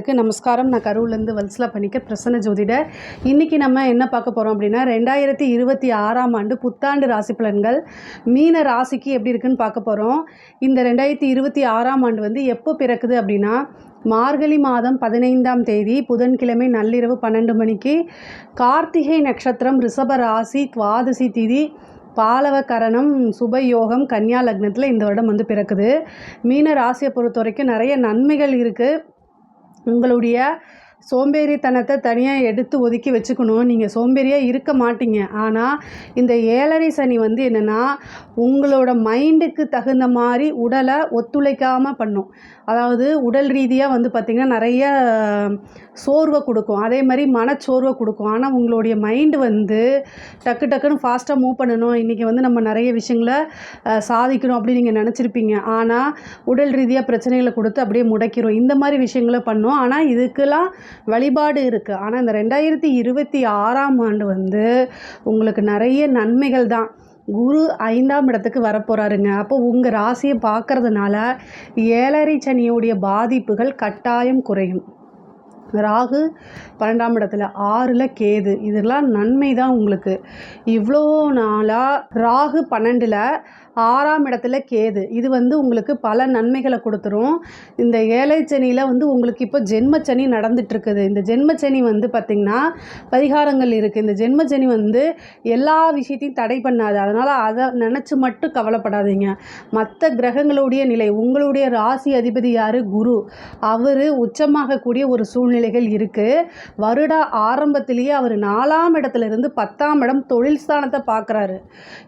நேயர்களுக்கு நமஸ்காரம். நான் கரூர்லேருந்து வல்சலா பண்ணிக்க பிரசன்ன ஜோதிடர். இன்றைக்கி நம்ம என்ன பார்க்க போகிறோம் அப்படின்னா ரெண்டாயிரத்தி இருபத்தி ஆறாம் ஆண்டு புத்தாண்டு ராசி பலன்கள் மீன ராசிக்கு எப்படி இருக்குன்னு பார்க்க போகிறோம் இந்த ரெண்டாயிரத்தி இருபத்தி ஆறாம் ஆண்டு வந்து எப்போ பிறக்குது அப்படின்னா மார்கழி மாதம் பதினைந்தாம் தேதி புதன்கிழமை நள்ளிரவு பன்னெண்டு மணிக்கு கார்த்திகை நட்சத்திரம் ரிஷப ராசி துவாதசி திதி பாலவ கரணம் சுபயோகம் கன்னியா லக்னத்தில் இந்த வருடம் வந்து பிறக்குது. மீன ராசியை பொறுத்த வரைக்கும் நிறைய நன்மைகள் இருக்குது உங்களுடைய சோம்பேறித்தனத்தை தனியாக எடுத்து ஒதுக்கி வச்சுக்கணும். நீங்கள் சோம்பேறியாக இருக்க மாட்டீங்க. ஆனால் இந்த ஏழரை சனி வந்து என்னென்னா உங்களோட மைண்டுக்கு தகுந்த மாதிரி உடலை ஒத்துழைக்காமல் பண்ணும். அதாவது உடல் ரீதியாக வந்து பார்த்திங்கன்னா நிறைய சோர்வை கொடுக்கும். அதே மாதிரி மனச்சோர்வை கொடுக்கும். ஆனால் உங்களுடைய மைண்டு வந்து டக்கு டக்குன்னு ஃபாஸ்ட்டாக மூவ் பண்ணணும். இன்றைக்கி வந்து நம்ம நிறைய விஷயங்களை சாதிக்கணும் அப்படின்னு நீங்கள் நினச்சிருப்பீங்க. ஆனால் உடல் ரீதியாக பிரச்சனைகளை கொடுத்து அப்படியே முடக்கிரும் இந்த மாதிரி விஷயங்களை பண்ணோம். ஆனால் இதுக்கெல்லாம் வழிபாடு இருக்குது ஆனால் இந்த ரெண்டாயிரத்தி இருபத்தி ஆறாம் ஆண்டு வந்து உங்களுக்கு நிறைய நன்மைகள் தான். குரு ஐந்தாம் இடத்துக்கு வரப்போகிறாருங்க அப்போ உங்கள் ராசியை பார்க்கறதுனால ஏழரை சனியுடைய பாதிப்புகள் கட்டாயம் குறையும். ராகு பன்னெண்டாம் இடத்துல ஆறில் கேது. இதெல்லாம் நன்மை தான் உங்களுக்கு. இவ்வளோ நாளாக ராகு பன்னெண்டில் ஆறாம் இடத்துல கேது. இது வந்து உங்களுக்கு பல நன்மைகளை கொடுத்துரும். இந்த ஏழை சனியில் வந்து உங்களுக்கு இப்போ ஜென்மச்சனி நடந்துட்டுருக்குது. இந்த ஜென்மச்சனி வந்து பார்த்திங்கன்னா பரிகாரங்கள் இருக்குது இந்த ஜென்மச்சனி வந்து எல்லா விஷயத்தையும் தடை பண்ணாது. அதனால் அதை நினச்சி மட்டும் கவலைப்படாதீங்க. மற்ற கிரகங்களுடைய நிலை உங்களுடைய ராசி அதிபதி யார்? குரு. அவர் உச்சமாகக்கூடிய ஒரு சூழ்நிலைகள் இருக்குது வருட ஆரம்பத்திலேயே அவர் நாலாம் இடத்துல இருந்து பத்தாம் இடம் தொழில் ஸ்தானத்தை பார்க்குறாரு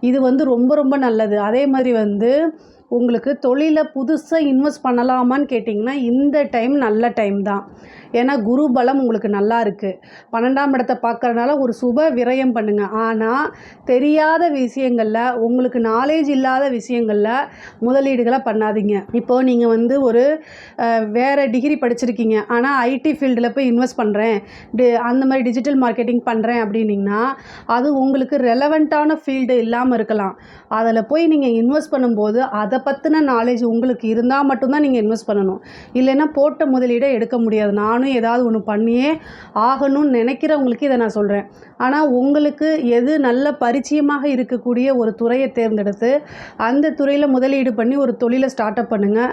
இது வந்து ரொம்ப ரொம்ப நல்லது. அதே மாதிரி வந்து உங்களுக்கு தொழிலை புதுசாக இன்வெஸ்ட் பண்ணலாமான்னு கேட்டிங்கன்னா இந்த டைம் நல்ல டைம் தான். ஏன்னா குரு பலம் உங்களுக்கு நல்லா இருக்குது பன்னெண்டாம் இடத்தை பார்க்குறதுனால ஒரு சுப விரயம் பண்ணுங்கள் ஆனால் தெரியாத விஷயங்களில் உங்களுக்கு நாலேஜ் இல்லாத விஷயங்களில் முதலீடுகளை பண்ணாதீங்க. இப்போது நீங்கள் வந்து ஒரு வேறு டிகிரி படிச்சிருக்கீங்க. ஆனால் ஐடி ஃபீல்டில் போய் இன்வெஸ்ட் பண்ணுறேன் டி அந்த மாதிரி டிஜிட்டல் மார்க்கெட்டிங் பண்ணுறேன் அப்படின்னிங்கன்னா அது உங்களுக்கு ரெலவெண்ட்டான ஃபீல்டு இல்லாமல் இருக்கலாம். அதில் போய் நீங்கள் இன்வெஸ்ட் பண்ணும்போது அதை பற்றின நாலேஜ் உங்களுக்கு இருந்தால் மட்டும்தான் நீங்கள் இன்வெஸ்ட் பண்ணணும். இல்லைன்னா போட்ட முதலீடை எடுக்க முடியாது. நானும் ஏதாவது ஒன்று பண்ணியே ஆகணும்னு நினைக்கிறவங்களுக்கு இதை நான் சொல்கிறேன் ஆனால் உங்களுக்கு எது நல்ல பரிச்சயமாக இருக்கக்கூடிய ஒரு துறையை தேர்ந்தெடுத்து அந்த துறையில் முதலீடு பண்ணி ஒரு தொழிலை ஸ்டார்ட் அப் பண்ணுங்கள்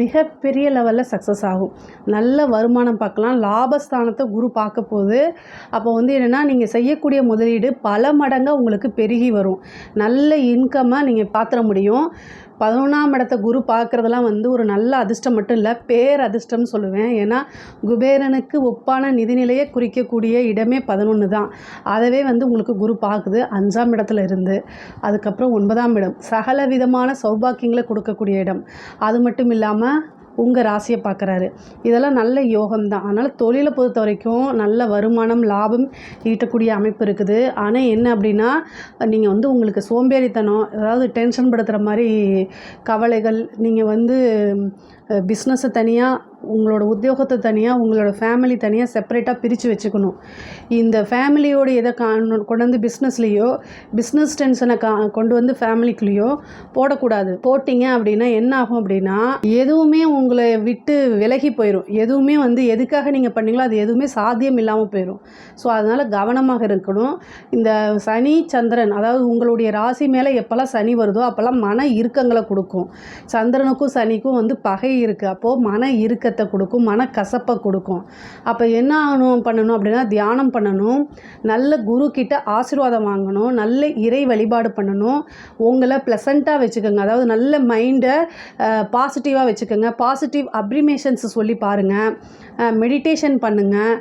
மிகப்பெரிய லெவலில் சக்ஸஸ் ஆகும். நல்ல வருமானம் பார்க்கலாம். லாபஸ்தானத்தை குரு பார்க்க போகுது. அப்போ வந்து என்னென்னா நீங்கள் செய்யக்கூடிய முதலீடு பல மடங்காக உங்களுக்கு பெருகி வரும். நல்ல இன்கம்மை நீங்கள் பார்த்துட முடியும். பதினொன்றாம் இடத்த குரு பார்க்குறதெல்லாம் வந்து ஒரு நல்ல அதிர்ஷ்டம் மட்டும் இல்லை பேர் அதிர்ஷ்டம்னு சொல்லுவேன். ஏன்னா குபேரனுக்கு ஒப்பான நிதிநிலையை குறிக்கக்கூடிய இடமே பதினொன்று தான். அதவே வந்து உங்களுக்கு குரு பார்க்குது அஞ்சாம் இடத்துல இருந்து. அதுக்கப்புறம் ஒன்பதாம் இடம். சகல விதமான சௌபாக்கியங்களை கொடுக்கக்கூடிய இடம். அது மட்டும் இல்லாமல் உங்கள் ராசியை பார்க்குறாரு. இதெல்லாம் நல்ல யோகம் தான் அதனால் தொழிலை பொறுத்த வரைக்கும் நல்ல வருமானம் லாபம் ஈட்டக்கூடிய அமைப்பு இருக்குது. ஆனால் என்ன அப்படின்னா நீங்கள் வந்து உங்களுக்கு சோம்பேறித்தனம் அதாவது டென்ஷன் படுத்துகிற மாதிரி கவலைகள் நீங்கள் வந்து பிஸ்னஸை தனியாக உங்களோட உத்தியோகத்தை தனியாக உங்களோட ஃபேமிலி தனியாக செப்பரேட்டாக பிரித்து வச்சுக்கணும். இந்த ஃபேமிலியோட இதை கா கொண்டு வந்து பிஸ்னஸ்லேயோ பிஸ்னஸ் டென்ஷனை கா கொண்டு வந்து ஃபேமிலிக்குள்ளேயோ போடக்கூடாது. போட்டிங்க அப்படின்னா என்ன ஆகும் அப்படின்னா எதுவுமே உங்களை விட்டு விலகி போயிடும் எதுவுமே வந்து எதுக்காக நீங்கள் பண்ணீங்களோ அது எதுவுமே சாத்தியம் இல்லாமல் போயிடும் ஸோ அதனால் கவனமாக இருக்கணும். இந்த சனி சந்திரன் அதாவது உங்களுடைய ராசி மேலே எப்போல்லாம் சனி வருதோ அப்போல்லாம் மன இறுக்கங்களை கொடுக்கும். சந்திரனுக்கும் சனிக்கும் வந்து பகை இருக்குது அப்போது மன இறுக்கத்தை கொடுக்கும் மன கசப்பை கொடுக்கும். அப்போ என்ன ஆகணும் பண்ணணும் அப்படின்னா தியானம் பண்ணணும் நல்ல குரு கிட்ட ஆசீர்வாதம் வாங்கணும் நல்ல இறை வழிபாடு பண்ணணும். உங்களை ப்ளசண்ட்டாக வச்சுக்கோங்க. அதாவது நல்ல மைண்டை பாசிட்டிவாக வச்சுக்கோங்க. பாசிட்டிவ் அப்ரிமேஷன்ஸ் சொல்லி பாருங்கள் மெடிடேஷன் பண்ணுங்கள்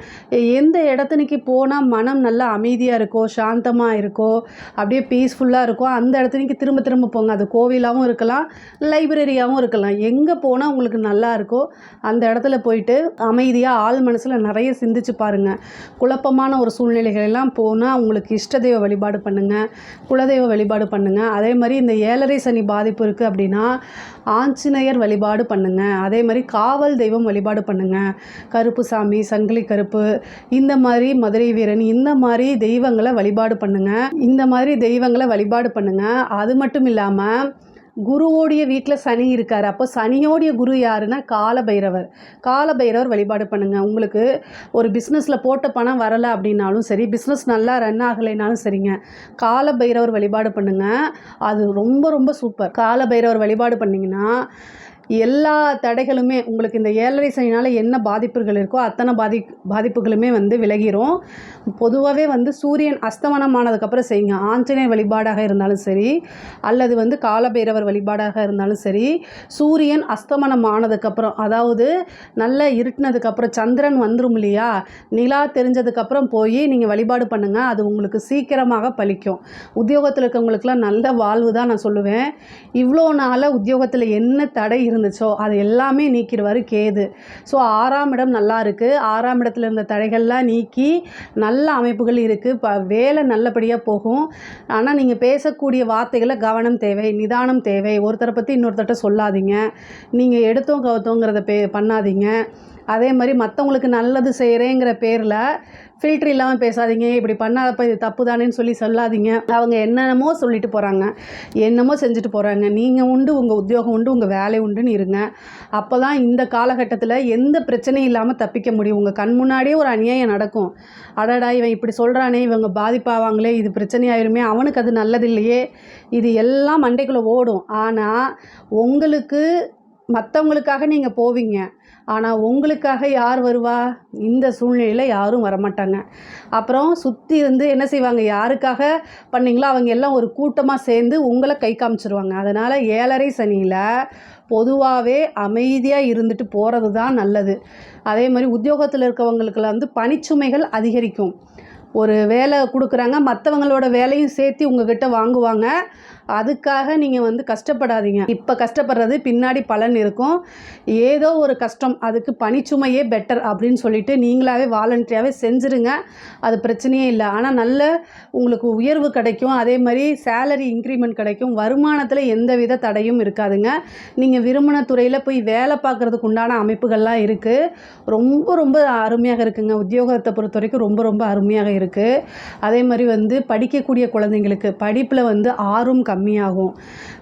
எந்த இடத்துக்கு போனால் மனம் நல்லா அமைதியாக இருக்கோ சாந்தமாக இருக்கோ அப்படியே பீஸ்ஃபுல்லாக இருக்கோ அந்த இடத்துக்கு திரும்ப திரும்ப போங்க. அது கோவிலாகவும் இருக்கலாம் லைப்ரரியாகவும் இருக்கலாம். எங்கே போனால் உங்களுக்கு நல்லா இருக்கோ அந்த இடத்துல போயிட்டு அமைதியாக ஆள் மனசில் நிறைய சிந்திச்சு பாருங்கள் குழப்பமான ஒரு சூழ்நிலைகள் எல்லாம் போனால் உங்களுக்கு இஷ்ட தெய்வ வழிபாடு பண்ணுங்கள் குலதெய்வ வழிபாடு பண்ணுங்கள் அதே மாதிரி இந்த ஏழரை சனி பாதிப்பு இருக்குது அப்படின்னா ஆஞ்சநேயர் வழிபாடு பண்ணுங்கள் அதே மாதிரி காவல் தெய்வம் வழிபாடு பண்ணுங்கள் கருப்பு சாமி சங்கிலி கருப்பு இந்த மாதிரி மதுரை வீரன் இந்த மாதிரி தெய்வங்களை வழிபாடு பண்ணுங்கள் இந்த மாதிரி தெய்வங்களை வழிபாடு பண்ணுங்கள் அது மட்டும் இல்லாமல் குருவோடைய வீட்டில் சனி இருக்கார். அப்போ சனியோடைய குரு யாருன்னா காலபைரவர். காலபைரவர் வழிபாடு பண்ணுங்கள் உங்களுக்கு ஒரு பிஸ்னஸில் போட்ட பணம் வரலை அப்படின்னாலும் சரி பிஸ்னஸ் நல்லா ரன் ஆகலைனாலும் சரிங்க. காலபைரவர் வழிபாடு பண்ணுங்கள் அது ரொம்ப ரொம்ப சூப்பர் காலபைரவர் வழிபாடு பண்ணிங்கன்னா எல்லா தடைகளுமே உங்களுக்கு இந்த ஏழரை சனினால் என்ன பாதிப்புகள் இருக்கோ அத்தனை பாதி பாதிப்புகளுமே வந்து விலகிரும். பொதுவாகவே வந்து சூரியன் அஸ்தமனம் ஆனதுக்கப்புறம் செய்யுங்க. ஆஞ்சநேயர் வழிபாடாக இருந்தாலும் சரி அல்லது வந்து காலபைரவர் வழிபாடாக இருந்தாலும் சரி சூரியன் அஸ்தமனம் ஆனதுக்கப்புறம் அதாவது நல்லா இருட்டினதுக்கப்புறம் சந்திரன் வந்துடும் இல்லையா? நிலா தெரிஞ்சதுக்கப்புறம் போய் நீங்கள் வழிபாடு பண்ணுங்கள் அது உங்களுக்கு சீக்கிரமாக பலிக்கும். உத்தியோகத்தில் இருக்கவங்களுக்குலாம் நல்ல வாழ்வு தான் நான் சொல்லுவேன். இவ்வளோ நாளாக உத்தியோகத்தில் என்ன தடை இருந்துச்சோ. அது எல்லாமே நீக்கிடுவார் கேது. ஸோ ஆறாம் இடம் நல்லா இருக்குது ஆறாம் இடத்துல இருந்த தடைகள்லாம் நீக்கி நல்ல அமைப்புகள் இருக்குது இப்போ வேலை நல்லபடியாக போகும். ஆனால் நீங்கள் பேசக்கூடிய வார்த்தைகளை கவனம் தேவை நிதானம் தேவை. ஒருத்தரை பற்றி இன்னொருத்தர்கிட்ட சொல்லாதீங்க. நீங்கள் எடுத்தோம் கவுத்தோங்கிறத பே பண்ணாதீங்க. அதே மாதிரி மற்றவங்களுக்கு நல்லது செய்கிறேங்கிற பேரில் ஃபில்ட்ரு இல்லாமல் பேசாதீங்க இப்படி பண்ணாதப்ப இது தப்பு தானேன்னு சொல்லி சொல்லாதீங்க. அவங்க என்னென்னமோ சொல்லிட்டு போகிறாங்க என்னமோ செஞ்சுட்டு போகிறாங்க நீங்கள் உண்டு உங்கள் உத்தியோகம் உண்டு உங்கள் வேலை உண்டுன்னு இருங்க. அப்போ தான் இந்த காலகட்டத்தில் எந்த பிரச்சனையும் இல்லாமல் தப்பிக்க முடியும். உங்கள் கண் முன்னாடியே ஒரு அநியாயம் நடக்கும். அடடா இவன் இப்படி சொல்கிறானே இவங்க பாதிப்பாவாங்களே இது பிரச்சனையாயிருமே அவனுக்கு அது நல்லதில்லையே. இது எல்லாம் மண்டைக்குள்ளே ஓடும். ஆனால் உங்களுக்கு மற்றவங்களுக்காக நீங்கள் போவீங்க. ஆனால் உங்களுக்காக யார் வருவா? இந்த சூழ்நிலையில் யாரும் வரமாட்டாங்க. அப்புறம் சுற்றி இருந்து என்ன செய்வாங்க? யாருக்காக பண்ணிங்களோ அவங்க எல்லாம் ஒரு கூட்டமாக சேர்ந்து உங்களை கை காமிச்சிருவாங்க. அதனால் ஏழரை சனியில் பொதுவாகவே அமைதியாக இருந்துட்டு போகிறது தான் நல்லது. அதே மாதிரி உத்தியோகத்தில் இருக்கவங்களுக்குலாம் வந்து பணிச்சுமைகள் அதிகரிக்கும். ஒரு வேலை கொடுக்குறாங்க மற்றவங்களோட வேலையும் சேர்த்து உங்ககிட்ட வாங்குவாங்க. அதுக்காக நீங்கள் வந்து கஷ்டப்படாதீங்க. இப்போ கஷ்டப்படுறது பின்னாடி பலன் இருக்கும். ஏதோ ஒரு கஷ்டம் அதுக்கு பணிச்சுமையே பெட்டர் அப்படின்னு சொல்லிட்டு நீங்களாகவே வாலண்டரியாகவே செஞ்சுருங்க. அது பிரச்சனையே இல்லை. ஆனால் நல்ல உங்களுக்கு உயர்வு கிடைக்கும். அதே மாதிரி சேலரி இன்க்ரிமெண்ட் கிடைக்கும். வருமானத்தில் எந்த வித தடையும் இருக்காதுங்க. நீங்கள் விரும்பின துறையில் போய் வேலை பார்க்குறதுக்கு உண்டான அமைப்புகள்லாம் இருக்குது ரொம்ப ரொம்ப அருமையாக இருக்குங்க. உத்தியோகத்தை பொறுத்த வரைக்கும் ரொம்ப ரொம்ப அருமையாக இருக்குது அதே மாதிரி வந்து படிக்கக்கூடிய குழந்தைங்களுக்கு படிப்பில் வந்து ஆர்வம் கம்மியாகும்.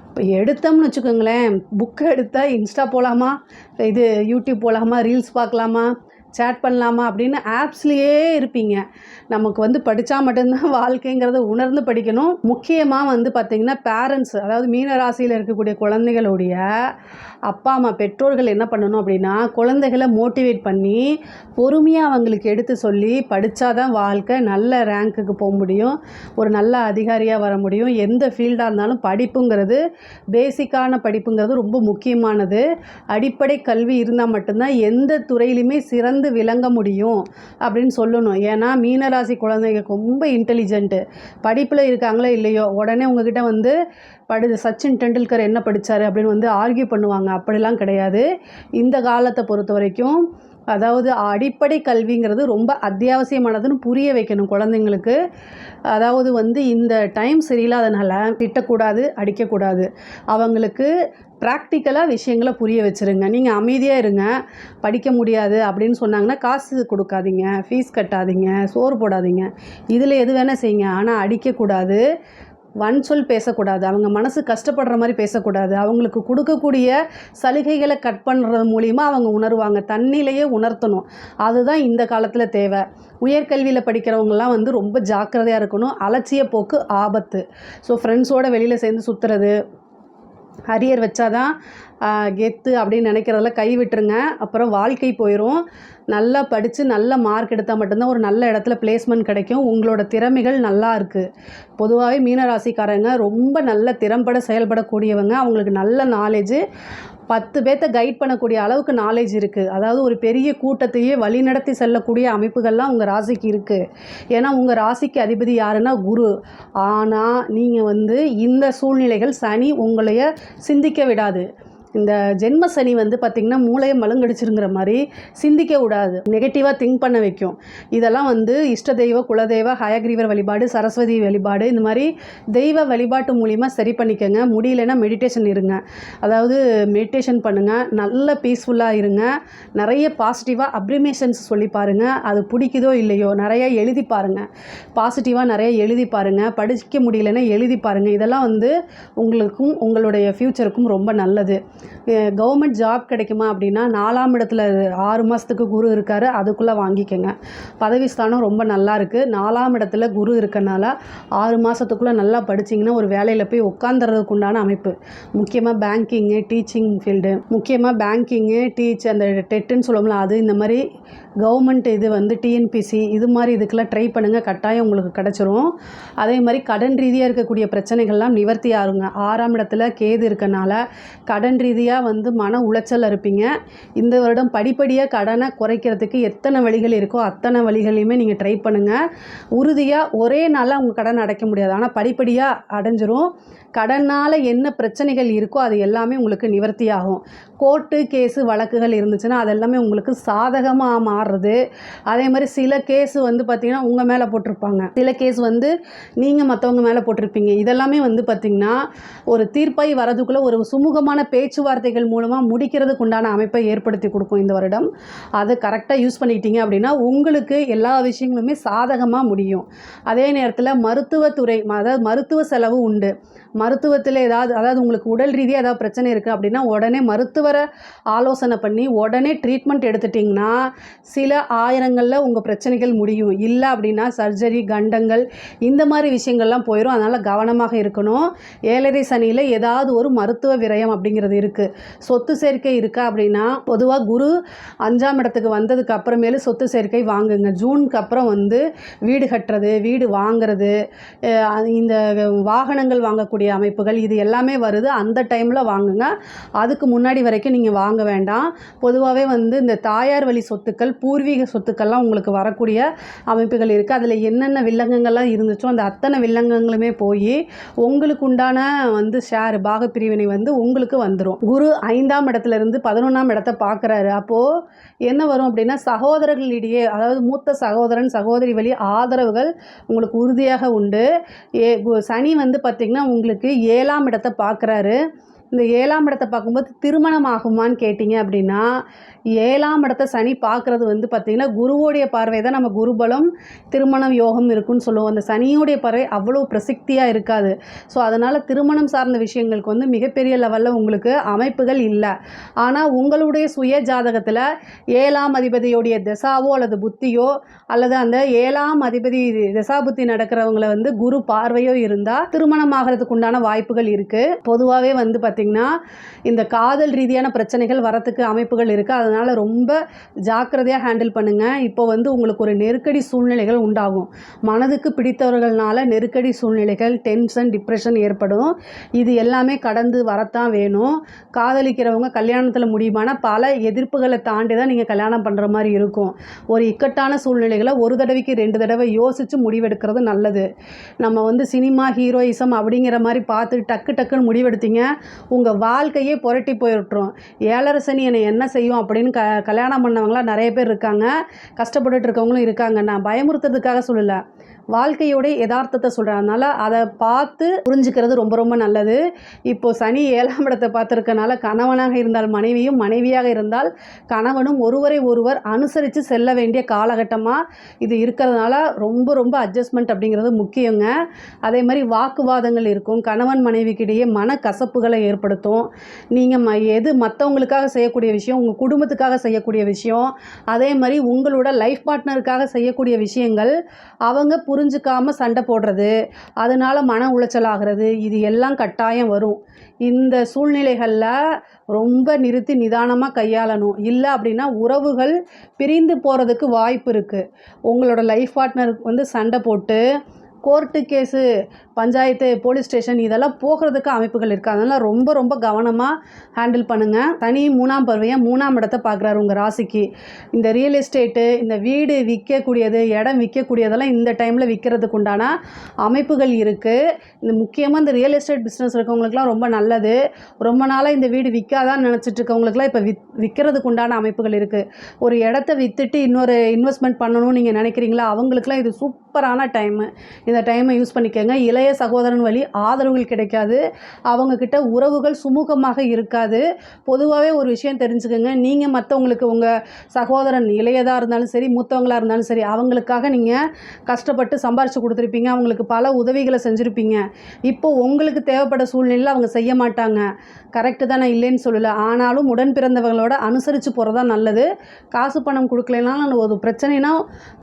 இப்போ எடுத்தோம்னு வச்சுக்கோங்களேன் புக்கை எடுத்தால் இன்ஸ்டா போகலாமா இது யூடியூப் போகலாமா ரீல்ஸ் பார்க்கலாமா? சேட் பண்ணலாமா? அப்படின்னு ஆப்ஸ்லேயே இருப்பீங்க. நமக்கு வந்து படித்தா மட்டும்தான் வாழ்க்கைங்கிறத உணர்ந்து படிக்கணும். முக்கியமாக வந்து பார்த்திங்கன்னா பேரண்ட்ஸ் அதாவது மீன ராசியில் இருக்கக்கூடிய குழந்தைகளுடைய அப்பா அம்மா பெற்றோர்கள் என்ன பண்ணணும் அப்படின்னா குழந்தைகளை மோட்டிவேட் பண்ணி பொறுமையாக அவங்களுக்கு எடுத்து சொல்லி படித்தாதான் வாழ்க்கை நல்ல ரேங்க்குக்கு போக முடியும். ஒரு நல்ல அதிகாரியாக வர முடியும். எந்த ஃபீல்டாக இருந்தாலும் படிப்புங்கிறது பேசிக்கான படிப்புங்கிறது ரொம்ப முக்கியமானது. அடிப்படை கல்வி இருந்தால் மட்டும்தான் எந்த துறையிலுமே சிறந்து விளங்க முடியும் அப்படின்னு சொல்லணும். ஏன்னா மீனராசி குழந்தைங்க ரொம்ப இன்டெலிஜென்ட்டு படிப்பில் இருக்காங்களோ இல்லையோ உடனே உங்ககிட்ட வந்து படி சச்சின் டெண்டுல்கர் என்ன படித்தார் அப்படின்னு வந்து ஆர்கியூ பண்ணுவாங்க. அப்படிலாம் கிடையாது. இந்த காலத்தை பொறுத்த வரைக்கும் அதாவது அடிப்படை கல்விங்கிறது ரொம்ப அத்தியாவசியமானதுன்னு புரிய வைக்கணும் குழந்தைங்களுக்கு. அதாவது வந்து இந்த டைம் சரியில்லாதனால திட்டக்கூடாது அடிக்கக்கூடாது. அவங்களுக்கு ப்ராக்டிக்கலாக விஷயங்களை புரிய வச்சுருங்க. நீங்கள் அமைதியாக இருங்க. படிக்க முடியாது அப்படின்னு சொன்னாங்கன்னா காசு கொடுக்காதீங்க. ஃபீஸ் கட்டாதீங்க. சோறு போடாதீங்க. இதில் எது வேணால் செய்யுங்க. ஆனால் அடிக்கக்கூடாது. வன் சொல் பேசக்கூடாது. அவங்க மனசு கஷ்டப்படுற மாதிரி பேசக்கூடாது. அவங்களுக்கு கொடுக்கக்கூடிய சலுகைகளை கட் பண்ணுறது மூலிமா அவங்க உணருவாங்க. தண்ணியிலையே உணர்த்தணும். அதுதான் இந்த காலத்தில் தேவை. உயர்கல்வியில் படிக்கிறவங்கலாம் வந்து ரொம்ப ஜாக்கிரதையாக இருக்கணும். அலட்சிய போக்கு ஆபத்து. ஸோ ஃப்ரெண்ட்ஸோடு வெளியில் சேர்ந்து சுற்றுறது அரியர் வச்சாதான் கெத்து அப்படின்னு நினைக்கிறதெல்லாம் கை விட்டுருங்க. அப்புறம் வாழ்க்கை போயிடும் நல்லா படித்து நல்ல மார்க் எடுத்தால் மட்டும்தான் ஒரு நல்ல இடத்துல பிளேஸ்மெண்ட் கிடைக்கும். உங்களோட திறமைகள் நல்லா இருக்குது பொதுவாகவே மீனராசிக்காரங்க ரொம்ப நல்ல திறம்பட செயல்படக்கூடியவங்க. அவங்களுக்கு நல்ல நாலேஜு பத்து பேர்த்த கைட் பண்ணக்கூடிய அளவுக்கு நாலேஜ் இருக்குது அதாவது ஒரு பெரிய கூட்டத்தையே வழிநடத்தி செல்லக்கூடிய அமைப்புகள்லாம் உங்கள் ராசிக்கு இருக்குது ஏன்னா உங்கள் ராசிக்கு அதிபதி யாருன்னா குரு. ஆனால் நீங்கள் வந்து இந்த சூழ்நிலைகள் சனி உங்களைய சிந்திக்க விடாது. இந்த ஜென்ம சனி வந்து பார்த்திங்கன்னா மூளையை மழுங்கடிச்சிருங்கிற மாதிரி சிந்திக்க விடாது. நெகட்டிவாக திங்க் பண்ண வைக்கும். இதெல்லாம் வந்து இஷ்ட தெய்வ குலதெய்வ ஹயக்ரீவர் வழிபாடு சரஸ்வதி வழிபாடு இந்த மாதிரி தெய்வ வழிபாட்டு மூலிமா சரி பண்ணிக்கோங்க. முடியலன்னா மெடிடேஷன் இருங்க. அதாவது மெடிடேஷன் பண்ணுங்கள் நல்ல பீஸ்ஃபுல்லாக இருங்க. நிறைய பாசிட்டிவாக அப்ரிமேஷன்ஸ் சொல்லி பாருங்கள் அது பிடிக்குதோ இல்லையோ நிறைய எழுதி பாருங்கள் பாசிட்டிவாக நிறைய எழுதி பாருங்கள் படிக்க முடியலன்னா எழுதி பாருங்கள் இதெல்லாம் வந்து உங்களுக்கும் உங்களுடைய ஃப்யூச்சருக்கும் ரொம்ப நல்லது. கவர்மெண்ட் ஜாப் கிடைக்குமா அப்படின்னா நாலாம் இடத்துல ஆறு மாதத்துக்கு குரு இருக்கார் அதுக்குள்ளே வாங்கிக்கோங்க. பதவி ஸ்தானம் ரொம்ப நல்லா இருக்குது நாலாம் இடத்துல குரு இருக்கனால ஆறு மாதத்துக்குள்ளே நல்லா படிச்சிங்கன்னா ஒரு வேலையில் போய் உட்காந்துறதுக்கு உண்டான அமைப்பு. முக்கியமாக பேங்கிங்கு டீச்சிங் ஃபீல்டு முக்கியமாக பேங்கிங்கு டீச் அந்த டெட்டுன்னு சொல்லுவோம்ல அது இந்த மாதிரி கவர்மெண்ட் இது வந்து டிஎன்பிசி இது மாதிரி இதுக்கெல்லாம் ட்ரை பண்ணுங்கள் கட்டாயம் உங்களுக்கு கிடச்சிரும். அதே மாதிரி கடன் ரீதியாக இருக்கக்கூடிய பிரச்சனைகள்லாம் நிவர்த்தி ஆகுங்க. ஆறாம் இடத்துல கேது இருக்கனால கடன் ரீதியாக வந்து மன உளைச்சல் இருப்பீங்க இந்த வருடம் படிப்படியாக கடனை குறைக்கிறதுக்கு எத்தனை வழிகள் இருக்கோ அத்தனை வழிகளையுமே நீங்கள் ட்ரை பண்ணுங்கள் உறுதியாக ஒரே நாளில் உங்கள் கடன் அடைக்க முடியாது. ஆனால் படிப்படியாக அடைஞ்சிரும். கடனால் என்ன பிரச்சனைகள் இருக்கோ அது எல்லாமே உங்களுக்கு நிவர்த்தி ஆகும். கோர்ட்டு கேஸு வழக்குகள் இருந்துச்சுன்னா அது எல்லாமே உங்களுக்கு சாதகமாக மாறுறது அதே மாதிரி சில கேஸ் வந்து பார்த்திங்கன்னா உங்கள் மேலே போட்டிருப்பாங்க. சில கேஸ் வந்து நீங்கள் மற்றவங்க மேலே போட்டிருப்பீங்க. இதெல்லாமே வந்து பார்த்திங்கன்னா ஒரு தீர்ப்பாய் வரதுக்குள்ளே ஒரு சுமூகமான பேச்சுவார்த்தைகள் மூலமாக முடிக்கிறதுக்கு உண்டான அமைப்பை ஏற்படுத்தி கொடுக்கும் இந்த வருடம். அதை கரெக்டாக யூஸ் பண்ணிக்கிட்டீங்க அப்படின்னா உங்களுக்கு எல்லா விஷயங்களுமே சாதகமாக முடியும். அதே நேரத்தில் மருத்துவத்துறை அதாவது மருத்துவ செலவு உண்டு. மருத்துவத்தில் ஏதாவது அதாவது உங்களுக்கு உடல் ரீதியாக ஏதாவது பிரச்சனை இருக்குது அப்படின்னா உடனே மருத்துவரை ஆலோசனை பண்ணி உடனே ட்ரீட்மெண்ட் எடுத்துட்டிங்கன்னா சில ஆயிரங்களில் உங்கள் பிரச்சனைகள் முடியும். இல்லை அப்படின்னா சர்ஜரி கண்டங்கள் இந்த மாதிரி விஷயங்கள்லாம் போயிடும் அதனால் கவனமாக இருக்கணும். ஏழரை சனியில் ஏதாவது ஒரு மருத்துவ விரயம் அப்படிங்கிறது இருக்குது சொத்து சேர்க்கை இருக்கா அப்படின்னா பொதுவாக குரு அஞ்சாம் இடத்துக்கு வந்ததுக்கு அப்புறமேலு சொத்து சேர்க்கை வாங்குங்க. ஜூனுக்கு அப்புறம் வந்து வீடு கட்டுறது வீடு வாங்குறது இந்த வாகனங்கள் வாங்கக்கூடிய அமைப்புகள் இது எல்லாமே வருது. அந்த டைமில் வாங்குங்க. அதுக்கு முன்னாடி வரைக்கும் நீங்கள் வாங்க வேண்டாம். பொதுவாகவே வந்து இந்த தாயார் வழி சொத்துக்கள் பூர்வீக சொத்துக்கள்லாம் உங்களுக்கு வரக்கூடிய அமைப்புகள் இருக்குது அதில் என்னென்ன வில்லங்கங்கள்லாம் இருந்துச்சோ அந்த அத்தனை வில்லங்கங்களுமே போய் உங்களுக்கு உண்டான வந்து ஷேர் பாகப்பிரிவினை வந்து உங்களுக்கு வந்துடும் குரு ஐந்தாம் இடத்துல இருந்து பதினொன்றாம் இடத்த பார்க்குறாரு அப்போது என்ன வரும் அப்படின்னா சகோதரர்களிடையே அதாவது மூத்த சகோதரன் சகோதரி வழி ஆதரவுகள் உங்களுக்கு உறுதியாக உண்டு. ஏ கு- சனி வந்து பார்த்திங்கன்னா உங்களுக்கு ஏழாம் இடத்தை பார்க்குறாரு. இந்த ஏழாம் இடத்தை பார்க்கும்போது திருமணம் ஆகுமான்னு கேட்டிங்க அப்படின்னா ஏழாம் இடத்தை சனி பார்க்குறது வந்து பார்த்திங்கன்னா குருவோடைய பார்வை தான் நம்ம குருபலம் திருமணம் யோகம் இருக்குன்னு சொல்லுவோம். அந்த சனியோடைய பார்வை அவ்வளோ பிரசக்தியாக இருக்காது. ஸோ அதனால் திருமணம் சார்ந்த விஷயங்களுக்கு வந்து மிகப்பெரிய லெவலில் உங்களுக்கு அமைப்புகள் இல்லை. ஆனால் உங்களுடைய சுய ஜாதகத்தில் ஏழாம் அதிபதியோடைய திசாவோ அல்லது புத்தியோ அல்லது அந்த ஏழாம் அதிபதி திசாபுத்தி நடக்கிறவங்கள வந்து குரு பார்வையோ இருந்தால் திருமணம் ஆகிறதுக்கு உண்டான வாய்ப்புகள் இருக்குது பொதுவாகவே வந்து பார்த்திங்கன்னா இந்த காதல் ரீதியான பிரச்சனைகள் வரத்துக்கு அமைப்புகள் இருக்குது அதனால் ரொம்ப ஜாக்கிரதையாக ஹேண்டில் பண்ணுங்கள் இப்போ வந்து உங்களுக்கு ஒரு நெருக்கடி சூழ்நிலைகள் உண்டாகும். மனதுக்கு பிடித்தவர்கள்னால நெருக்கடி சூழ்நிலைகள் டென்ஷன் டிப்ரெஷன் ஏற்படும். இது எல்லாமே கடந்து வரத்தான் வேணும். காதலிக்கிறவங்க கல்யாணத்தில் முடியுமான பல எதிர்ப்புகளை தாண்டி தான் நீங்கள் கல்யாணம் பண்ணுற மாதிரி இருக்கும். ஒரு இக்கட்டான சூழ்நிலைகளை ஒரு தடவைக்கு ரெண்டு தடவை யோசித்து முடிவெடுக்கிறது நல்லது. நம்ம வந்து சினிமா ஹீரோயிசம் அப்படிங்கிற மாதிரி பார்த்து டக்கு டக்குன்னு முடிவெடுத்தீங்க. உங்கள் வாழ்க்கையே புரட்டி போயிட்டுரும். ஏழரை சனி என்னை என்ன செய்யும் அப்படின்னு க கல்யாணம் பண்ணவங்களாம் நிறைய பேர் இருக்காங்க. கஷ்டப்பட்டுட்டு இருக்கவங்களும் இருக்காங்க. நான் பயமுறுத்துறதுக்காக சொல்லலை. வாழ்க்கையோட யதார்த்தத்தை சொல்கிறதுனால அதை பார்த்து புரிஞ்சுக்கிறது ரொம்ப ரொம்ப நல்லது. இப்போது சனி ஏழாம் இடத்தை பார்த்துருக்கனால கணவனாக இருந்தால் மனைவியும் மனைவியாக இருந்தால் கணவனும் ஒருவரை ஒருவர் அனுசரித்து செல்ல வேண்டிய காலகட்டமாக இது இருக்கிறதுனால ரொம்ப ரொம்ப அட்ஜஸ்ட்மெண்ட் அப்படிங்கிறது முக்கியங்க. அதே மாதிரி வாக்குவாதங்கள் இருக்கும். கணவன் மனைவிக்கிடையே மனக்கசப்புகளை ஏற்படுத்தும். நீங்கள் ம எது மற்றவங்களுக்காக செய்யக்கூடிய விஷயம் உங்கள் குடும்பத்துக்காக செய்யக்கூடிய விஷயம் அதே மாதிரி உங்களோட லைஃப் பார்ட்னருக்காக செய்யக்கூடிய விஷயங்கள் அவங்க புரிஞ்சுக்காம சண்டை போடுறது அதனால் மன உளைச்சல் ஆகிறது இது எல்லாம் கட்டாயம் வரும். இந்த சூழ்நிலைகளில் ரொம்ப நிறுத்தி நிதானமாக கையாளணும். இல்லை அப்படின்னா உறவுகள் பிரிந்து போகிறதுக்கு வாய்ப்பு இருக்குது உங்களோட லைஃப் பார்ட்னருக்கு வந்து சண்டை போட்டு court case panchayat police station இதெல்லாம் போகிறதுக்கு அமைப்புகள் இருக்குது அதனால் ரொம்ப ரொம்ப கவனமாக ஹேண்டில் பண்ணுங்கள் தனி மூணாம் பருவையாக மூணாம் இடத்த பார்க்குறாரு உங்கள் ராசிக்கு. இந்த ரியல் எஸ்டேட்டு இந்த வீடு விற்கக்கூடியது இடம் விற்கக்கூடியதெல்லாம் இந்த டைமில் விற்கிறதுக்கு உண்டான அமைப்புகள் இருக்குது இந்த முக்கியமாக இந்த ரியல் எஸ்டேட் பிஸ்னஸ் இருக்கவங்களுக்குலாம் ரொம்ப நல்லது. ரொம்ப நாளாக இந்த வீடு விற்காதான்னு நினச்சிட்டு இருக்கவங்களுக்குலாம் இப்போ வித் விற்கிறதுக்கு உண்டான அமைப்புகள் இருக்குது ஒரு இடத்த விற்றுட்டு இன்னொரு இன்வெஸ்ட்மெண்ட் பண்ணணும்னு நீங்கள் நினைக்கிறீங்களா? அவங்களுக்குலாம் இது சூப்பரான டைமு. இந்த டைமை யூஸ் பண்ணிக்கோங்க. இளைய சகோதரன் வழி ஆதரவுகள் கிடைக்காது. அவங்கக்கிட்ட உறவுகள் சுமூகமாக இருக்காது. பொதுவாகவே ஒரு விஷயம் தெரிஞ்சுக்கோங்க. நீங்கள் மற்றவங்களுக்கு உங்கள் சகோதரன் இளையதாக இருந்தாலும் சரி மூத்தவங்களாக இருந்தாலும் சரி அவங்களுக்காக நீங்கள் கஷ்டப்பட்டு சம்பாரித்து கொடுத்துருப்பீங்க. அவங்களுக்கு பல உதவிகளை செஞ்சுருப்பீங்க. இப்போ உங்களுக்கு தேவைப்பட சூழ்நிலையில் அவங்க செய்ய மாட்டாங்க. கரெக்டு தான் நான் இல்லைன்னு சொல்லலை. ஆனாலும் உடன் பிறந்தவங்களோட அனுசரித்து போகிறது தான் நல்லது. காசு பணம் கொடுக்கலனாலும் ஒரு பிரச்சனைனா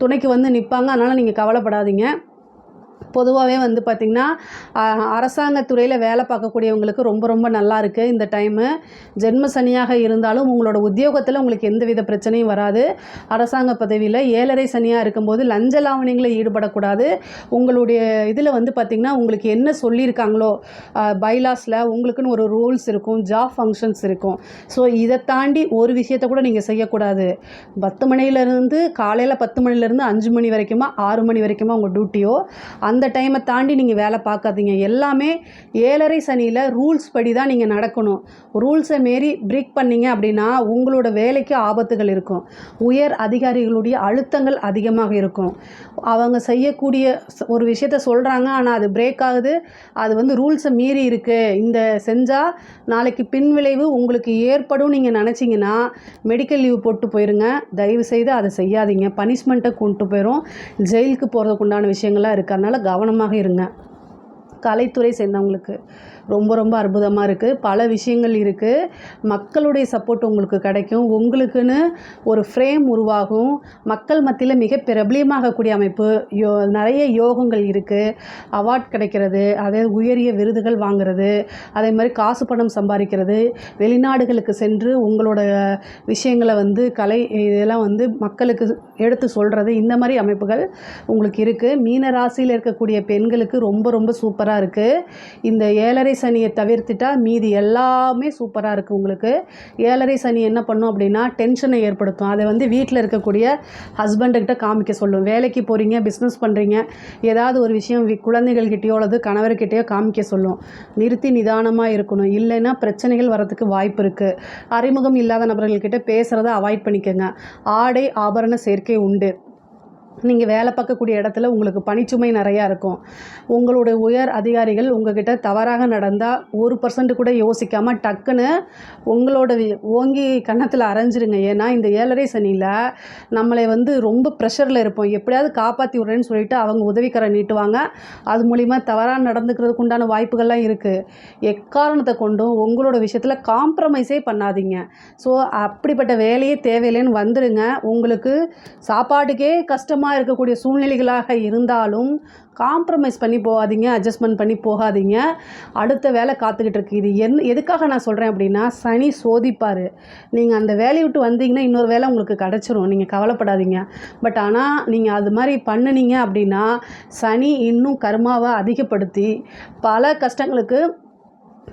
துணைக்கு வந்து நிற்பாங்க அதனால் நீங்கள் கவலைப்படாதீங்க. பொதுவாகவே வந்து பார்த்திங்கன்னா அரசாங்கத்துறையில் வேலை பார்க்கக்கூடியவங்களுக்கு ரொம்ப ரொம்ப நல்லா இருக்குது இந்த டைமு ஜென்ம சனியாக இருந்தாலும் உங்களோட உத்தியோகத்தில் உங்களுக்கு எந்தவித பிரச்சனையும் வராது. அரசாங்க பதவியில் ஏழரை சனியாக இருக்கும்போது லஞ்ச லாவணிகளில் ஈடுபடக்கூடாது. உங்களுடைய இதில் வந்து பார்த்திங்கன்னா உங்களுக்கு என்ன சொல்லியிருக்காங்களோ பைலாஸில் உங்களுக்குன்னு ஒரு ரூல்ஸ் இருக்கும் ஜாப் ஃபங்க்ஷன்ஸ் இருக்கும். ஸோ இதை தாண்டி ஒரு விஷயத்தை கூட நீங்கள் செய்யக்கூடாது. பத்து மணிலேருந்து காலையில் பத்து மணிலேருந்து அஞ்சு மணி வரைக்குமா ஆறு மணி வரைக்குமா உங்கள் டியூட்டியோ அந்த டைமை தாண்டி நீங்கள் வேலை பார்க்காதீங்க. எல்லாமே ஏழரை சனியில் ரூல்ஸ் படி தான் நீங்கள் நடக்கணும் ரூல்ஸை மீறி பிரேக் பண்ணீங்க அப்படின்னா உங்களோட வேலைக்கு ஆபத்துகள் இருக்கும். உயர் அதிகாரிகளுடைய அழுத்தங்கள் அதிகமாக இருக்கும். அவங்க செய்யக்கூடிய ஒரு விஷயத்த சொல்கிறாங்க ஆனால் அது பிரேக் ஆகுது. அது வந்து ரூல்ஸை மீறி இருக்குது இந்த செஞ்சால் நாளைக்கு பின்விளைவு உங்களுக்கு ஏற்படும் நீங்கள் நினச்சிங்கன்னா மெடிக்கல் லீவ் போட்டு போயிருங்க. தயவு செய்து அதை செய்யாதீங்க. பனிஷ்மெண்ட்டை கொண்டு போயிடும் ஜெயிலுக்கு போகிறதுக்கு உண்டான விஷயங்கள்லாம் இருக்குது அதனால் கவனமாக இருங்க. கலைத்துறை சேர்ந்தவங்களுக்கு ரொம்ப ரொம்ப அற்புதமாக இருக்குது பல விஷயங்கள் இருக்குது மக்களுடைய சப்போர்ட் உங்களுக்கு கிடைக்கும். உங்களுக்குன்னு ஒரு ஃப்ரேம் உருவாகும். மக்கள் மத்தியில் மிக பிரபலியமாகக்கூடிய அமைப்பு. யோ நிறைய யோகங்கள் இருக்குது அவார்ட் கிடைக்கிறது. அதே உயரிய விருதுகள் வாங்குறது. அதே மாதிரி காசு பணம் சம்பாதிக்கிறது. வெளிநாடுகளுக்கு சென்று உங்களோட விஷயங்களை வந்து கலை இதெல்லாம் வந்து மக்களுக்கு எடுத்து சொல்கிறது இந்த மாதிரி அமைப்புகள் உங்களுக்கு இருக்குது மீன ராசியில் இருக்கக்கூடிய பெண்களுக்கு ரொம்ப ரொம்ப சூப்பராக இருக்குது இந்த ஏழரை சனியை தவிர்த்துட்டா மீதி எல்லாமே சூப்பராக இருக்குது உங்களுக்கு. ஏழரை சனி என்ன பண்ணும் அப்படின்னா டென்ஷனை ஏற்படுத்தும். அதை வந்து வீட்டில் இருக்கக்கூடிய ஹஸ்பண்டுக்கிட்ட காமிக்க சொல்லும். வேலைக்கு போகிறீங்க பிஸ்னஸ் பண்ணுறீங்க ஏதாவது ஒரு விஷயம் வி- குழந்தைகள்கிட்டயோ அல்லது கணவர்கிட்டயோ காமிக்க சொல்லும். நிறுத்தி நிதானமாக இருக்கணும். இல்லைன்னா பிரச்சனைகள் வரத்துக்கு வாய்ப்பு இருக்குது அறிமுகம் இல்லாத நபர்கள்கிட்ட பேசுகிறத அவாய்ட் பண்ணிக்கோங்க. ஆடை ஆபரண சேர்க்கை உண்டு. நீங்கள் வேலை பார்க்கக்கூடிய இடத்துல உங்களுக்கு பணிச்சுமை நிறையா இருக்கும். உங்களுடைய உயர் அதிகாரிகள் உங்ககிட்ட தவறாக நடந்தால் ஒரு பர்சன்ட் கூட யோசிக்காமல் டக்குன்னு உங்களோட வி- ஓங்கி கன்னத்தில் அரைஞ்சிருங்க. ஏன்னா இந்த ஏழரை சனியில் நம்மளை வந்து ரொம்ப ப்ரெஷரில் இருப்போம். எப்படியாவது காப்பாற்றி விட்றேன்னு சொல்லிட்டு அவங்க உதவிக்கரை நீட்டுவாங்க. அது மூலிமா தவறாக நடந்துக்கிறதுக்கு உண்டான வாய்ப்புகள்லாம் இருக்குது எக்காரணத்தை கொண்டும் உங்களோட விஷயத்தில் காம்ப்ரமைஸே பண்ணாதீங்க. ஸோ அப்படிப்பட்ட வேலையே தேவையில்லைன்னு வந்துடுங்க உங்களுக்கு சாப்பாட்டுக்கே கஷ்டமாக இருக்கக்கூடிய சூழ்நிலைகளாக இருந்தாலும் காம்ப்ரமைஸ் பண்ணி போகாதீங்க அட்ஜஸ்ட்மெண்ட் பண்ணி போகாதீங்க. அடுத்த வேலை காத்துக்கிட்டு இருக்கு. இது என் எதுக்காக நான் சொல்கிறேன் அப்படின்னா சனி சோதிப்பார். நீங்கள் அந்த வேலையை விட்டு வந்தீங்கன்னா இன்னொரு வேலை உங்களுக்கு கிடச்சிரும். நீங்கள் கவலைப்படாதீங்க. பட் ஆனால் நீங்கள் அது மாதிரி பண்ணுனீங்க அப்படின்னா சனி இன்னும் கர்மாவை அதிகப்படுத்தி பல கஷ்டங்களுக்கு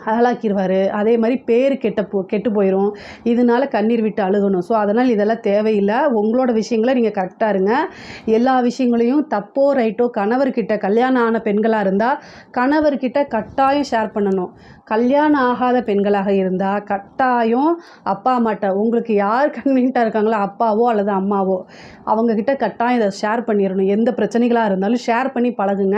அகலாக்கிடுவார் அதே மாதிரி பேர் கெட்ட போ கெட்டு போயிடும் இதனால கண்ணீர் விட்டு அழுகணும். ஸோ அதனால் இதெல்லாம் தேவையில்லை. உங்களோட விஷயங்களை நீங்கள் கரெக்டாக இருங்க. எல்லா விஷயங்களையும் தப்போ ரைட்டோ கணவர்கிட்ட கல்யாணம் ஆன பெண்களாக இருந்தால் கணவர்கிட்ட கட்டாயம் ஷேர் பண்ணணும். கல்யாணம் ஆகாத பெண்களாக இருந்தால் கட்டாயம் அப்பா அம்மாட்ட உங்களுக்கு யார் கன்வீனியண்ட்டாக இருக்காங்களோ அப்பாவோ அல்லது அம்மாவோ அவங்கக்கிட்ட கட்டாயம் இதை ஷேர் பண்ணிடணும். எந்த பிரச்சனைகளாக இருந்தாலும் ஷேர் பண்ணி பழகுங்க.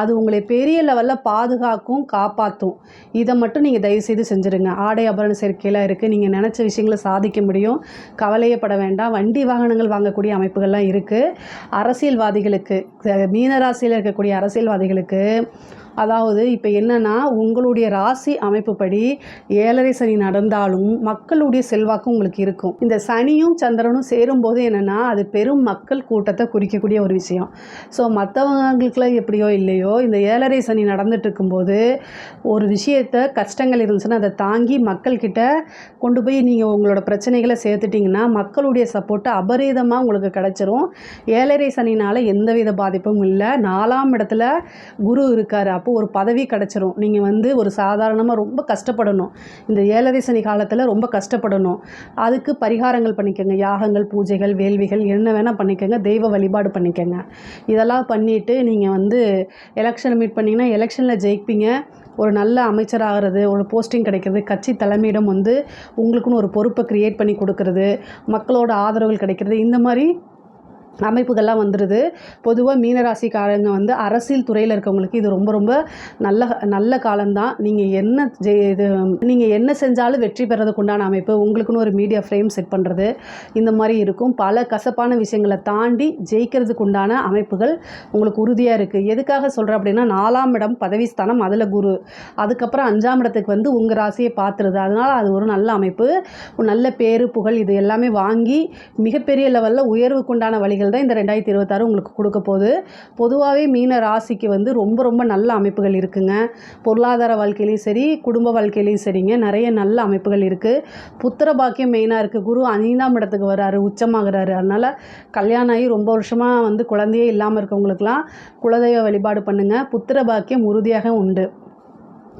அது உங்களை பெரிய லெவலில் பாதுகாக்கும் காப்பாற்றும் இதை மட்டும் நீங்கள் தயவுசெய்து செஞ்சுருங்க. ஆடை ஆபரண சேர்க்கையில் இருக்குது நீங்கள் நினச்ச விஷயங்களை சாதிக்க முடியும். கவலையப்பட வேண்டாம். வண்டி வாகனங்கள் வாங்கக்கூடிய அமைப்புகள்லாம் இருக்குது அரசியல்வாதிகளுக்கு மீனராசியில் இருக்கக்கூடிய அரசியல்வாதிகளுக்கு அதாவது இப்போ என்னென்னா உங்களுடைய ராசி அமைப்புப்படி ஏழரை சனி நடந்தாலும் மக்களுடைய செல்வாக்கு உங்களுக்கு இருக்கும். இந்த சனியும் சந்திரனும் சேரும்போது என்னென்னா அது பெரும் மக்கள் கூட்டத்தை குறிக்கக்கூடிய ஒரு விஷயம். ஸோ மற்றவங்களுக்குலாம் எப்படியோ இல்லையோ இந்த ஏழரை சனி நடந்துட்டு இருக்கும்போது ஒரு விஷயத்த கஷ்டங்கள் இருந்துச்சுன்னா அதை தாங்கி மக்கள்கிட்ட கொண்டு போய் நீங்கள் உங்களோட பிரச்சனைகளை சேர்த்துட்டிங்கன்னா மக்களுடைய சப்போர்ட்டு அபரீதமாக உங்களுக்கு கிடச்சிரும். ஏழரை சனினால் எந்தவித பாதிப்பும் இல்லை. நாலாம் இடத்துல குரு இருக்கார். அப்போ அப்போ ஒரு பதவி கிடச்சிரும். நீங்கள் வந்து ஒரு சாதாரணமாக ரொம்ப கஷ்டப்படணும். இந்த ஏழரை சனி காலத்தில் ரொம்ப கஷ்டப்படணும். அதுக்கு பரிகாரங்கள் பண்ணிக்கோங்க. யாகங்கள் பூஜைகள் வேள்விகள் என்ன வேணால் பண்ணிக்கோங்க. தெய்வ வழிபாடு பண்ணிக்கோங்க. இதெல்லாம் பண்ணிவிட்டு நீங்கள் வந்து எலெக்ஷன் மீட் பண்ணிங்கன்னா எலெக்ஷனில் ஜெயிப்பீங்க. ஒரு நல்ல அமைச்சராகிறது ஒரு போஸ்டிங் கிடைக்கிறது கட்சி தலைமையிடம் வந்து உங்களுக்குன்னு ஒரு பொறுப்பை க்ரியேட் பண்ணி கொடுக்கறது மக்களோட ஆதரவுகள் கிடைக்கிறது இந்த மாதிரி அமைப்புகள்லாம் வந்துடுது பொதுவாக மீனராசிக்காரங்க வந்து அரசியல் துறையில் இருக்கவங்களுக்கு இது ரொம்ப ரொம்ப நல்ல நல்ல காலம்தான். நீங்கள் என்ன ஜெய் இது நீங்கள் என்ன செஞ்சாலும் வெற்றி பெறதுக்கு உண்டான அமைப்பு உங்களுக்குன்னு ஒரு மீடியா ஃப்ரேம் செட் பண்ணுறது இந்த மாதிரி இருக்கும். பல கசப்பான விஷயங்களை தாண்டி ஜெயிக்கிறதுக்கு உண்டான அமைப்புகள் உங்களுக்கு உறுதியாக இருக்குது எதுக்காக சொல்கிறேன் அப்படின்னா நாலாம் இடம் பதவி ஸ்தானம் அதில் குரு. அதுக்கப்புறம் அஞ்சாம் இடத்துக்கு வந்து உங்கள் ராசியை பார்த்துருது. அதனால் அது ஒரு நல்ல அமைப்பு. நல்ல பேரு புகழ் இது எல்லாமே வாங்கி மிகப்பெரிய லெவலில் உயர்வுக்குண்டான வழிகள் தான் இந்த ரெண்டாயிரத்தி இருபத்தாறு உங்களுக்கு கொடுக்க போகுது. பொதுவாகவே மீன ராசிக்கு வந்து ரொம்ப ரொம்ப நல்ல அமைப்புகள் இருக்குங்க. பொருளாதார வாழ்க்கையிலையும் சரி குடும்ப வாழ்க்கையிலையும் சரிங்க. நிறைய நல்ல அமைப்புகள் இருக்குது புத்திர பாக்கியம் மெயினாக இருக்குது குரு ஐந்தாம் இடத்துக்கு வராரு உச்சமாகிறாரு. அதனால் கல்யாணம் ஆகி ரொம்ப வருஷமாக வந்து குழந்தையே இல்லாமல் இருக்கவங்களுக்கெல்லாம் குலதெய்வ வழிபாடு பண்ணுங்கள் புத்திர பாக்கியம் உறுதியாக உண்டு.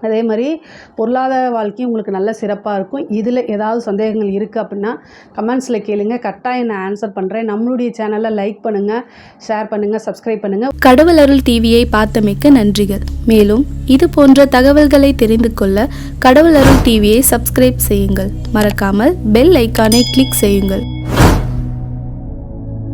அதே மாதிரி பொருளாதார வாழ்க்கையும் உங்களுக்கு நல்ல சிறப்பாக இருக்கும். இதில் ஏதாவது சந்தேகங்கள் இருக்குது அப்படின்னா கமெண்ட்ஸில் கேளுங்க. கட்டாயம் நான் ஆன்சர் பண்ணுறேன் நம்மளுடைய சேனலை லைக் பண்ணுங்கள் ஷேர் பண்ணுங்கள் சப்ஸ்கிரைப் பண்ணுங்கள் கடவுள் அருள் டிவியை பார்த்தமைக்க நன்றிகள். மேலும் இது போன்ற தகவல்களை தெரிந்து கொள்ள கடவுள் அருள் டிவியை சப்ஸ்கிரைப் செய்யுங்கள். மறக்காமல் பெல் ஐக்கானை கிளிக் செய்யுங்கள்.